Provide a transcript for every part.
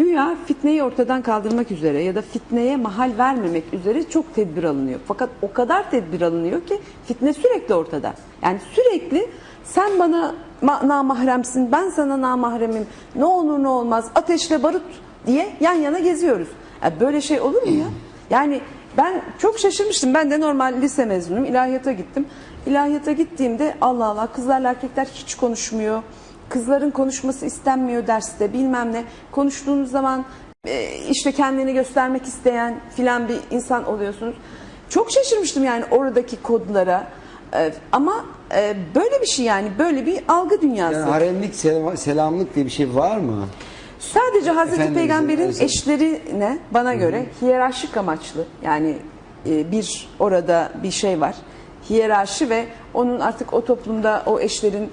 Güya fitneyi ortadan kaldırmak üzere ya da fitneye mahal vermemek üzere çok tedbir alınıyor. Fakat o kadar tedbir alınıyor ki fitne sürekli ortada. Yani sürekli sen bana ma- namahremsin, ben sana namahremim, ne olur ne olmaz, ateşle barut diye yan yana geziyoruz. Ya böyle şey olur mu ya? Yani ben çok şaşırmıştım. Ben de normal lise mezunuyum. İlahiyata gittim. İlahiyata gittiğimde Allah Allah kızlarla erkekler hiç konuşmuyor. Kızların konuşması istenmiyor derste bilmem ne. Konuştuğunuz zaman e, işte kendini göstermek isteyen filan bir insan oluyorsunuz. Çok şaşırmıştım yani oradaki kodlara. E, ama e, böyle bir şey yani böyle bir algı dünyası. Yani haremlik, selam- selamlık diye bir şey var mı? Sadece Hazreti Peygamber'in eşlerine bana göre hiyerarşik amaçlı yani bir orada bir şey var. Hiyerarşi ve onun artık o toplumda o eşlerin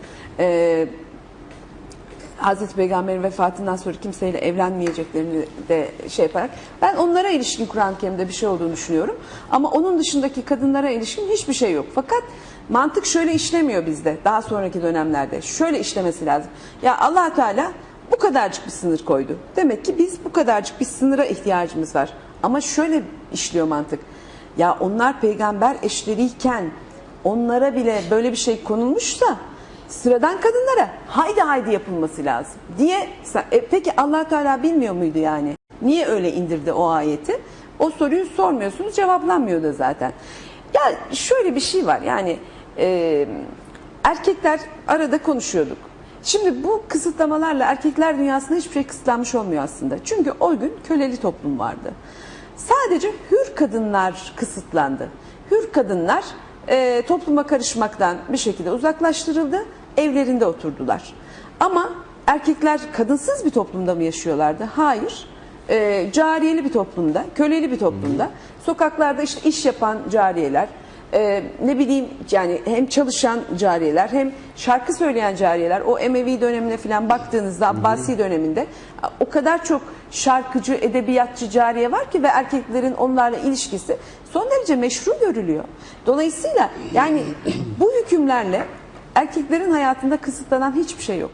Hazreti Peygamber'in vefatından sonra kimseyle evlenmeyeceklerini de şey yaparak ben onlara ilişkin Kur'an-ı Kerim'de bir şey olduğunu düşünüyorum. Ama onun dışındaki kadınlara ilişkin hiçbir şey yok. Fakat mantık şöyle işlemiyor bizde daha sonraki dönemlerde. Şöyle işlemesi lazım. Ya allah Teala bu kadarcık bir sınır koydu. Demek ki biz bu kadarcık bir sınıra ihtiyacımız var. Ama şöyle işliyor mantık. Ya onlar peygamber eşleriyken onlara bile böyle bir şey konulmuşsa sıradan kadınlara haydi haydi yapılması lazım diye e, peki allah Teala bilmiyor muydu yani? Niye öyle indirdi o ayeti? O soruyu sormuyorsunuz cevaplanmıyor da zaten. Ya şöyle bir şey var yani e, erkekler arada konuşuyorduk. Şimdi bu kısıtlamalarla erkekler dünyasında hiçbir şey kısıtlanmış olmuyor aslında. Çünkü o gün köleli toplum vardı. Sadece hür kadınlar kısıtlandı. Hür kadınlar e, topluma karışmaktan bir şekilde uzaklaştırıldı, evlerinde oturdular. Ama erkekler kadınsız bir toplumda mı yaşıyorlardı? Hayır. E, cariyeli bir toplumda, köleli bir toplumda, sokaklarda işte iş yapan cariyeler, e, ne bileyim yani hem çalışan cariyeler hem şarkı söyleyen cariyeler o Emevi dönemine falan baktığınızda Abbasi döneminde o kadar çok şarkıcı, edebiyatçı cariye var ki ve erkeklerin onlarla ilişkisi son derece meşru görülüyor. Dolayısıyla yani bu hükümlerle erkeklerin hayatında kısıtlanan hiçbir şey yok.